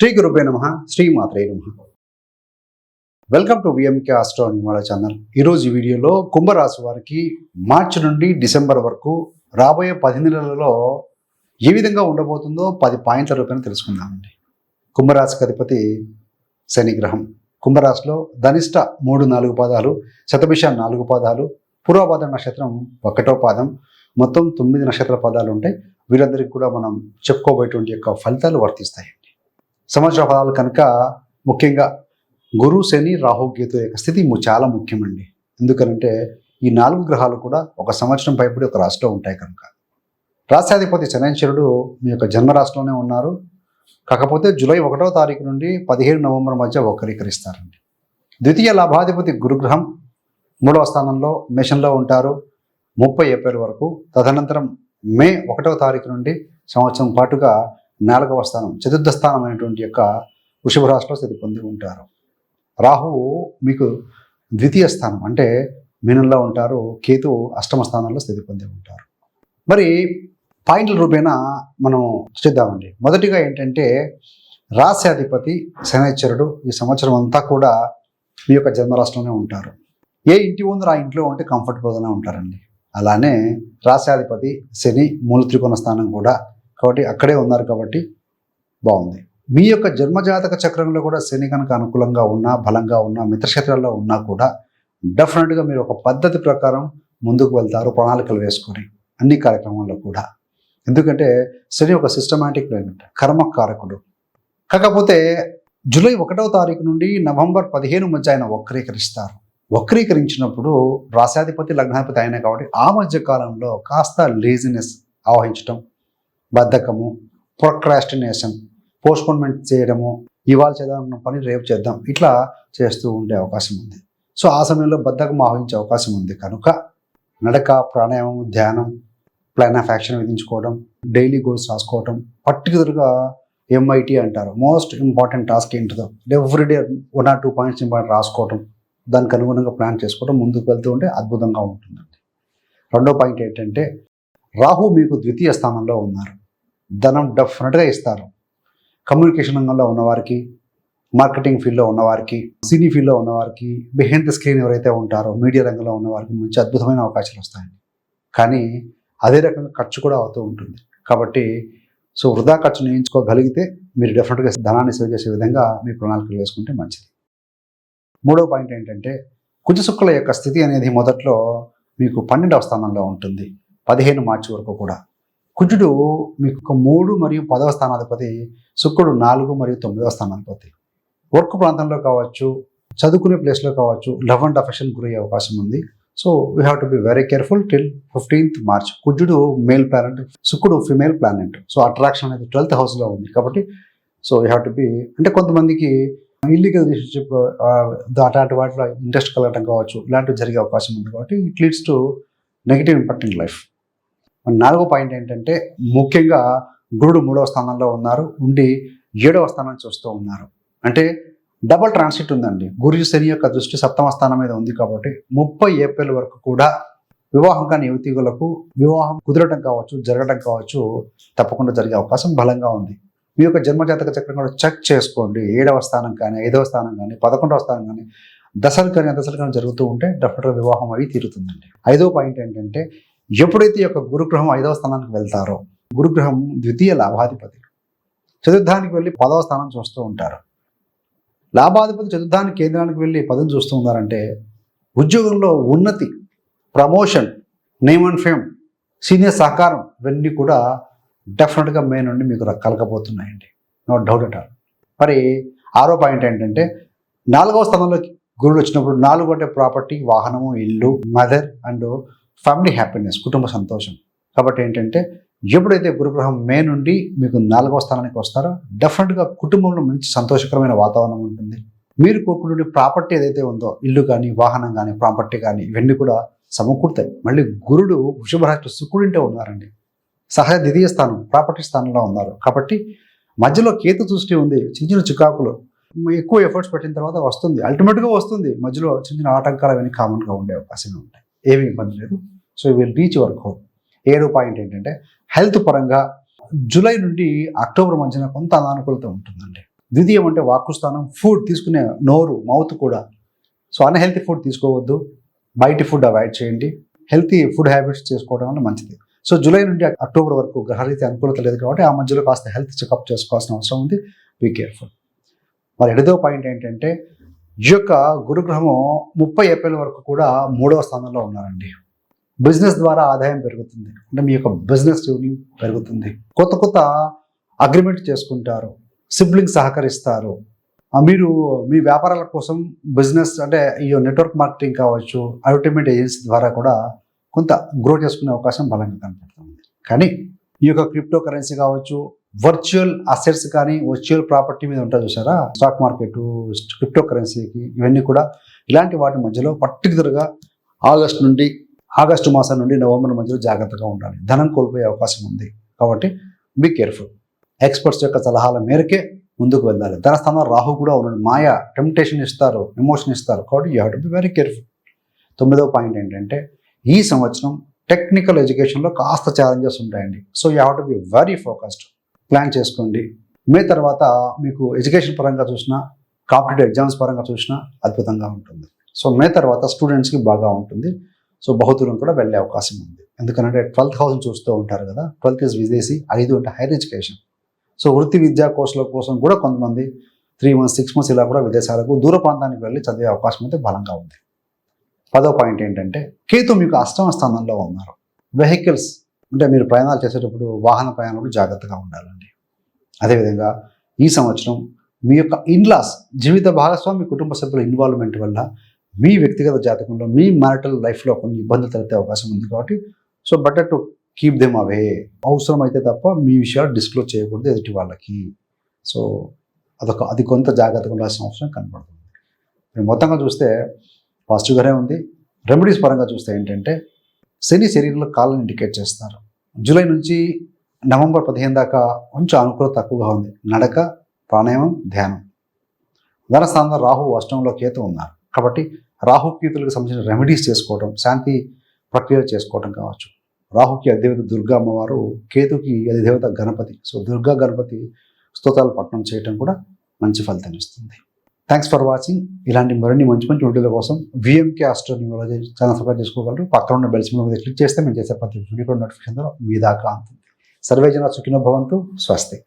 శ్రీ గురుపే నమ శ్రీ మాత్రే నమ. వెల్కమ్ టు విఎంకే ఆస్ట్రోనిమాల ఛానల్ ఈరోజు ఈ వీడియోలో కుంభరాశి వారికి మార్చి నుండి డిసెంబర్ వరకు రాబోయే పది నెలలలో ఏ విధంగా ఉండబోతుందో పది పాయింట్ల రూపాయలు తెలుసుకుందామండి కుంభరాశికి అధిపతి శనిగ్రహం కుంభరాశిలో ధనిష్ట మూడు నాలుగు పాదాలు శతభిష నాలుగు పాదాలు పూర్వపాద నక్షత్రం ఒకటో పాదం మొత్తం తొమ్మిది నక్షత్ర పదాలు ఉంటాయి. వీరందరికీ కూడా మనం చెప్పుకోబోయేటువంటి యొక్క ఫలితాలు వర్తిస్తాయి. సంవత్సర ఫలాలు కనుక ముఖ్యంగా గురు శని రాహు యొక్క స్థితి చాలా ముఖ్యమండి. ఎందుకనంటే ఈ నాలుగు గ్రహాలు కూడా ఒక సంవత్సరం పైపడి ఒక రాశిలో ఉంటాయి కనుక. రాష్ట్రాధిపతి శనైశ్వరుడు మీ యొక్క జన్మరాశిలోనే ఉన్నారు. కాకపోతే జూలై ఒకటో తారీఖు నుండి పదిహేడు నవంబర్ మధ్య వక్రీకరిస్తారండి. ద్వితీయ లాభాధిపతి గురుగ్రహం మూడవ స్థానంలో మిషన్లో ఉంటారు. ముప్పై ఏప్రిల్ వరకు. తదనంతరం మే ఒకటవ తారీఖు నుండి సంవత్సరం పాటుగా నాలుగవ స్థానం చతుర్థ స్థానం అనేటువంటి యొక్క వృషభ రాశిలో స్థితి పొంది ఉంటారు. రాహువు మీకు ద్వితీయ స్థానం అంటే మీనంలో ఉంటారు కేతు అష్టమ స్థానంలో స్థితి పొంది ఉంటారు. మరి పాయింట్ల రూపేణా మనం చూద్దామండి మొదటిగా ఏంటంటే రాశ్యాధిపతి శనైశ్వరుడు ఈ సంవత్సరం అంతా కూడా మీ యొక్క జన్మరాష్ట్రంలోనే ఉంటారు. ఏ ఇంటి ఉందో ఆ ఇంట్లో ఉంటే కంఫర్టబుల్గానే ఉంటారండి. అలానే రాశ్యాధిపతి శని మూల త్రికోణ స్థానం కూడా కాబట్టి అక్కడే ఉన్నారు కాబట్టి బాగుంది. మీ యొక్క జన్మజాతక చక్రంలో కూడా శని కనుక అనుకూలంగా ఉన్నా బలంగా ఉన్నా మిత్రక్షేత్రాల్లో ఉన్నా కూడా డెఫినెట్గా మీరు ఒక పద్ధతి ప్రకారం ముందుకు వెళ్తారు ప్రణాళికలు వేసుకొని అన్ని కార్యక్రమాల్లో కూడా. ఎందుకంటే శని ఒక సిస్టమాటిక్ ప్లానెట్ కర్మకారకుడు. కాకపోతే జూలై ఒకటవ తారీఖు నుండి నవంబర్ పదిహేను మధ్య ఆయన వక్రీకరిస్తారు. వక్రీకరించినప్పుడు రాశాధిపతి లగ్నాధిపతి అయినా కాబట్టి ఆ మధ్య కాలంలో కాస్త లేజినెస్ ఆవహించటం బద్ధకము ప్రొక్రాస్టినేషన్ పోస్ట్పోన్మెంట్ చేయడము ఇవాళ చేద్దాం పని రేపు చేద్దాం. ఇట్లా చేస్తూ ఉండే అవకాశం ఉంది. సో ఆ సమయంలో బద్ధకం ఆహ్వానించే అవకాశం ఉంది. కనుక నడక ప్రాణాయామం ధ్యానం ప్లాన్ ఆఫ్ యాక్షన్ విధించుకోవడం డైలీ గోల్స్ రాసుకోవడం పర్టికులర్గా ఎంఐటి అంటారు. మోస్ట్ ఇంపార్టెంట్ టాస్క్ ఏంటిదో everyday one or two points important రాసుకోవడం దానికి అనుగుణంగా ప్లాన్ చేసుకోవడం ముందుకు వెళ్తూ ఉంటే అద్భుతంగా ఉంటుందండి రెండో పాయింట్ ఏంటంటే రాహు మీకు ద్వితీయ స్థానంలో ఉన్నారు. ధనం డెఫినెట్గా ఇస్తారు. కమ్యూనికేషన్ రంగంలో ఉన్నవారికి మార్కెటింగ్ ఫీల్డ్లో ఉన్నవారికి సినీ ఫీల్డ్లో ఉన్నవారికి బిహైండ్ ద స్క్రీన్ ఎవరైతే ఉంటారో మీడియా రంగంలో ఉన్నవారికి మంచి అద్భుతమైన అవకాశాలు వస్తాయండి కానీ అదే రకంగా ఖర్చు కూడా అవుతూ ఉంటుంది. కాబట్టి సో వృధా ఖర్చు నియించుకోగలిగితే మీరు డెఫినెట్గా ధనాన్ని సేవ్ చేసే విధంగా మీ ప్రణాళికలు వేసుకుంటే మంచిది. మూడో పాయింట్ ఏంటంటే కుజశుక్ల యొక్క స్థితి అనేది మొదట్లో మీకు పన్నెండవ స్థానంలో ఉంటుంది. పదిహేను మార్చి వరకు కూడా. కుజుడు మీకు ఒక మూడు మరియు పదవ స్థానాధిపతి శుక్రుడు నాలుగు మరియు తొమ్మిదవ స్థానాధిపతి. వర్క్ ప్రాంతంలో కావచ్చు చదువుకునే ప్లేస్లో కావచ్చు లవ్ అండ్ అఫెక్షన్ గురయ్యే అవకాశం ఉంది. So we have to be very careful till fifteenth March కుజుడు మేల్ ప్లానెట్ శుక్రుడు ఫిమేల్ ప్లానెట్ సో అట్రాక్షన్ అనేది ట్వెల్త్ హౌస్లో ఉంది కాబట్టి so you have to be అంటే కొంతమందికి ఇల్లీగల్ రిలేషన్షిప్ అట్లాంటి వాటిలో ఇంట్రెస్ట్ కలగడం కావచ్చు ఇలాంటివి జరిగే అవకాశం ఉంది కాబట్టి it leads to negative impact in life నాలుగో పాయింట్ ఏంటంటే ముఖ్యంగా గురుడు మూడవ స్థానంలో ఉన్నారు ఉండి ఏడవ స్థానం చూస్తూ ఉన్నారు. అంటే డబల్ ట్రాన్సిట్ ఉందండి. గురు శని యొక్క దృష్టి సప్తమ స్థానం మీద ఉంది కాబట్టి ముప్పై ఏప్రిల్ వరకు కూడా వివాహం కాని యువతీగులకు వివాహం కుదరటం కావచ్చు జరగడం కావచ్చు తప్పకుండా జరిగే అవకాశం బలంగా ఉంది. మీ యొక్క జన్మజాతక చక్రం కూడా చెక్ చేసుకోండి. ఏడవ స్థానం కానీ ఐదవ స్థానం కానీ పదకొండవ స్థానం కానీ దశలు కానీ దశలు కానీ జరుగుతూ ఉంటే డెఫినెట్గా వివాహం అవి తీరుతుందండి. ఐదవ పాయింట్ ఏంటంటే ఎప్పుడైతే ఈ యొక్క గురుగ్రహం ఐదవ స్థానానికి వెళ్తారో గురుగ్రహం ద్వితీయ లాభాధిపతి చతుర్థానికి వెళ్ళి పదవ స్థానం చూస్తూ ఉంటారు. లాభాధిపతి చతుర్థానికి కేంద్రానికి వెళ్ళి పదవి చూస్తూ ఉన్నారంటే ఉద్యోగంలో ఉన్నతి promotion name and fame senior సహకారం ఇవన్నీ కూడా డెఫినెట్గా మే నుండి మీకు కలగబోతున్నాయండి నో డౌట్ అట్ ఆల్ మరి ఆరో పాయింట్ ఏంటంటే నాలుగవ స్థానంలో గురుడు వచ్చినప్పుడు నాలుగు అంటే ప్రాపర్టీ వాహనము ఇల్లు మదర్ అండ్ ఫ్యామిలీ హ్యాపీనెస్ కుటుంబ సంతోషం. కాబట్టి ఏంటంటే ఎప్పుడైతే గురుగ్రహం మే నుండి మీకు నాలుగవ స్థానానికి వస్తారో డెఫినెట్గా కుటుంబంలో మంచి సంతోషకరమైన వాతావరణం ఉంటుంది. మీరు కోరుకునే ప్రాపర్టీ ఏదైతే ఉందో ఇల్లు కానీ వాహనం కానీ ప్రాపర్టీ కానీ ఇవన్నీ కూడా సమకూరుతాయి. మళ్ళీ గురుడు వృషభ రాశి శుక్రుడింటే ఉన్నారండి. సహజ ద్వితీయ స్థానం ప్రాపర్టీ స్థానంలో ఉన్నారు. కాబట్టి మధ్యలో కేతు దృష్టి ఉంది చిన్న చిన్న చికాకులు. ఎక్కువ ఎఫర్ట్స్ పెట్టిన తర్వాత వస్తుంది. అల్టిమేట్గా వస్తుంది. మధ్యలో చిన్న చిన్న ఆటంకాలు అవన్నీ కామన్గా ఉండే అవకాశమే ఉంటాయి. ఏమీ ఇబ్బంది లేదు. So will reach your goal ఏడో పాయింట్ ఏంటంటే హెల్త్ పరంగా జూలై నుండి అక్టోబర్ మధ్యన కొంత అనానుకూలత ఉంటుందండి. ద్వితీయం అంటే వాక్కుస్థానం ఫుడ్ తీసుకునే నోరు మౌత్ కూడా. సో అన్హెల్తీ ఫుడ్ తీసుకోవద్దు. బయటి ఫుడ్ అవాయిడ్ చేయండి. హెల్తీ ఫుడ్ హ్యాబిట్స్ చేసుకోవడం వల్ల మంచిది. సో జూలై నుండి అక్టోబర్ వరకు గ్రహరీతి అనుకూలత లేదు కాబట్టి ఆ మధ్యలో కాస్త హెల్త్ చెకప్ చేసుకోవాల్సిన అవసరం ఉంది. బీ కేర్ఫుల్ మరి ఎడదో పాయింట్ ఏంటంటే ఈ యొక్క గురుగ్రహము ముప్పై ఏప్రిల్ వరకు కూడా మూడవ స్థానంలో ఉన్నారండి. బిజినెస్ ద్వారా ఆదాయం పెరుగుతుంది. అంటే మీ యొక్క బిజినెస్ పెరుగుతుంది. కొత్త కొత్త అగ్రిమెంట్ చేసుకుంటారు. సిబ్లింగ్ సహకరిస్తారు. మీరు మీ వ్యాపారాల కోసం బిజినెస్ అంటే ఈ నెట్వర్క్ మార్కెటింగ్ కావచ్చు అడ్వర్టైజ్మెంట్ ఏజెన్సీ ద్వారా కూడా కొంత గ్రో చేసుకునే అవకాశం బలంగా కనపడుతుంది. కానీ ఈ యొక్క క్రిప్టో కరెన్సీ కావచ్చు వర్చువల్ అసెట్స్ కానీ వర్చువల్ ప్రాపర్టీ మీద ఉంటుంది చూసారా? స్టాక్ మార్కెట్ క్రిప్టో కరెన్సీకి ఇవన్నీ కూడా ఇలాంటి వాటి మధ్యలో పర్టికులర్గా ఆగస్ట్ నుండి ఆగస్టు మాసం నుండి నవంబర్ మధ్యలో జాగ్రత్తగా ఉండాలి. ధనం కోల్పోయే అవకాశం ఉంది. కాబట్టి బీ కేర్ఫుల్ ఎక్స్పర్ట్స్ యొక్క సలహాల మేరకే ముందుకు వెళ్ళాలి. ధన స్థానంలో రాహు కూడా ఉన్నాడు మాయ టెంప్టేషన్ ఇస్తారు ఎమోషన్ ఇస్తారు. కాబట్టి you have to be very careful తొమ్మిదవ పాయింట్ ఏంటంటే ఈ సంవత్సరం టెక్నికల్ ఎడ్యుకేషన్లో కాస్త ఛాలెంజెస్ ఉంటాయండి. So you have to be very focused plan చేసుకోండి. మే తర్వాత మీకు ఎడ్యుకేషన్ పరంగా చూసినా కాంపిటేటివ్ ఎగ్జామ్స్ పరంగా చూసినా అద్భుతంగా ఉంటుంది. సో మే తర్వాత స్టూడెంట్స్కి బాగా ఉంటుంది. సో బహుదూరం కూడా వెళ్ళే అవకాశం ఉంది. ఎందుకంటే ట్వెల్త్ హౌస్ చూస్తూ ఉంటారు కదా ట్వెల్త్ ఇస్ విదేశీ ఐదు అంటే హైయర్ ఎడ్యుకేషన్. సో వృత్తి విద్యా కోర్సుల కోసం కూడా కొంతమంది త్రీ మంత్స్ సిక్స్ మంత్స్ ఇలా కూడా విదేశాలకు దూర ప్రాంతానికి వెళ్ళి చదివే అవకాశం అయితే బలంగా ఉంది. పదో పాయింట్ ఏంటంటే కేతు మీకు అష్టమ స్థానంలో ఉన్నారు. వెహికల్స్ అంటే మీరు ప్రయాణాలు చేసేటప్పుడు వాహన ప్రయాణాలు జాగ్రత్తగా ఉండాలండి. అదేవిధంగా ఈ సంవత్సరం మీ యొక్క ఇన్లాస్ జీవిత భాగస్వామి కుటుంబ సభ్యుల ఇన్వాల్వ్మెంట్ వల్ల మీ వ్యక్తిగత జాతకంలో మీ మ్యారిటల్ లైఫ్లో కొన్ని ఇబ్బందులు తలెత్తే అవకాశం ఉంది కాబట్టి so better to keep them away అవసరం అయితే తప్ప మీ విషయాలు డిస్క్లోజ్ చేయకూడదు ఎదుటి వాళ్ళకి. సో అదొక అది కొంత జాగ్రత్తగా ఉండాల్సిన అవసరం కనబడుతుంది. మీరు మొత్తంగా చూస్తే పాజిటివ్గానే ఉంది. రెమెడీస్ పరంగా చూస్తే ఏంటంటే శని శరీరంలో కాళ్ళని ఇండికేట్ చేస్తారు. జూలై నుంచి నవంబర్ పదిహేను దాకా కొంచెం అనుకూలత తక్కువగా ఉంది. నడక ప్రాణాయామం ధ్యానం. ధనస్థానంలో రాహు అష్టంలో కేతు ఉన్నారు. కాబట్టి రాహు కేతులకు సంబంధించిన రెమెడీస్ చేసుకోవడం శాంతి ప్రక్రియలు చేసుకోవడం కావచ్చు. రాహుకి అధిదేవత దుర్గా అమ్మవారు కేతుకి అధిదేవత గణపతి. సో దుర్గా గణపతి స్తోత్రాలు పట్టణం చేయడం కూడా మంచి ఫలితం ఇస్తుంది. థ్యాంక్స్ ఫర్ వాచింగ్ ఇలాంటి మరిన్ని మంచి మంచి వీడియోల కోసం విఎంకే ఆస్ట్రోన్యూమాలజీ ఛానల్ సబ్స్క్రైబ్ చేసుకోగలరు. పక్కన ఉన్న బెల్స్ మీద క్లిక్ చేస్తే మేము చేసే ప్రతి వీడియో నోటిఫికేషన్ ద్వారా మీ దాకా అందుతుంది సర్వేజన సుఖిన భవంతు. స్వస్తి.